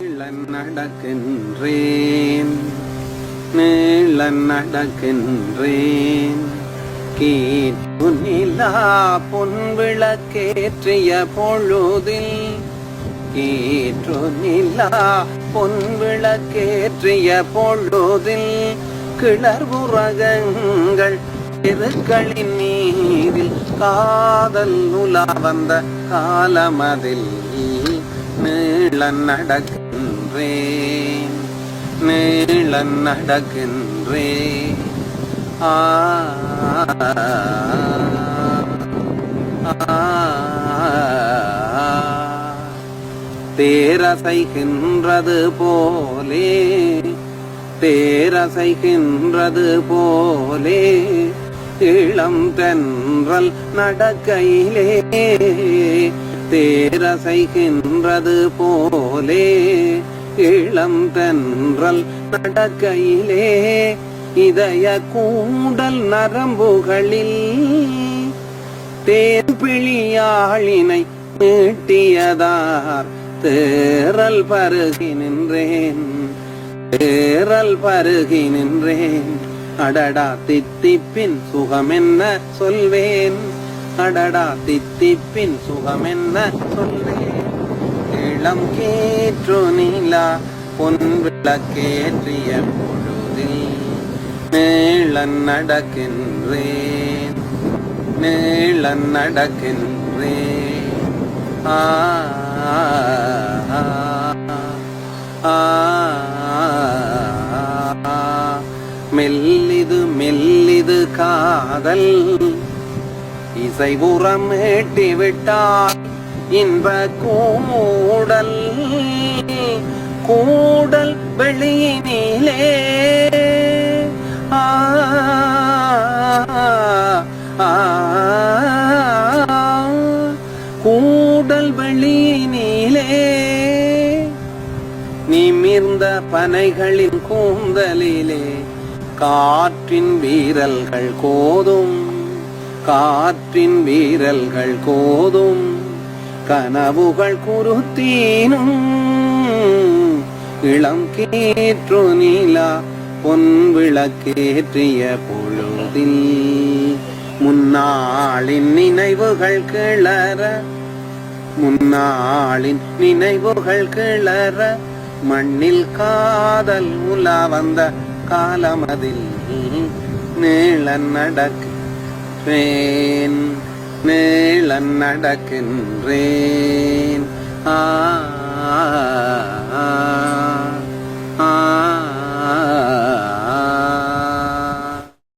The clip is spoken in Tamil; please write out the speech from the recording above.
நீள நடக்கின்றேன் நீள நடக்கின்றேன் கீற்று நிலா பொன் பொழுதில் கீற்று நிலா பொன் பொழுதில் கிளர்வுரகங்கள் தெருக்களின் நீரில் காதல் உலா வந்த காலமதில் நீள நடக்க நடக்கின்றேன் நீள நடக்கின்றேன் ஆ தேரசைகின்றது போலே. தேரசைகின்றது போலே. இளம் தென்றல் நடக்கையிலே. தேரசைகின்றது போலே. இளம் தென்றல் நடக்கையிலே இதய கூடல் நரம்புகளில் தேன்பிழியாளினை மீட்டியதார் தேரல் பருகி நின்றேன். தேரல் பருகி நின்றேன். அடடா தித்திப்பின் சுகமென்ன சொல்வேன். அடடா தித்திப்பின் சுகமென்ன சொல்வேன். இளம் கேற்று நீலா பொன் விளக்கேற்றிய பொழுதில் நீளன் நடக்கின்றேன் நீளன் நடக்கின்றேன். ஆ மெல்லிது மெல்லிது காதல் இசை உரம் ஏட்டி விட்டார் இன்ப கூடல் கூடல் வெளியினிலே ஆ, கூடல் வெளியினிலே நிமிர்ந்த பனைகளின் கூந்தலிலே காற்றின் வீரல்கள் கோதும் காற்றின் வீரல்கள் கோதும். கனவுகள் குருத்தீனும் இளம் கேற்று நீலா பொன் விளக்கேற்றிய பொழுதில் முன்னாளின் நினைவுகள் கிளற முன்னாளின் நினைவுகள் கிளற மண்ணில் காதல் உலா வந்த காலமதில் நீள நடக்கின்றேன் நே நடக்கின்றேன் ஆ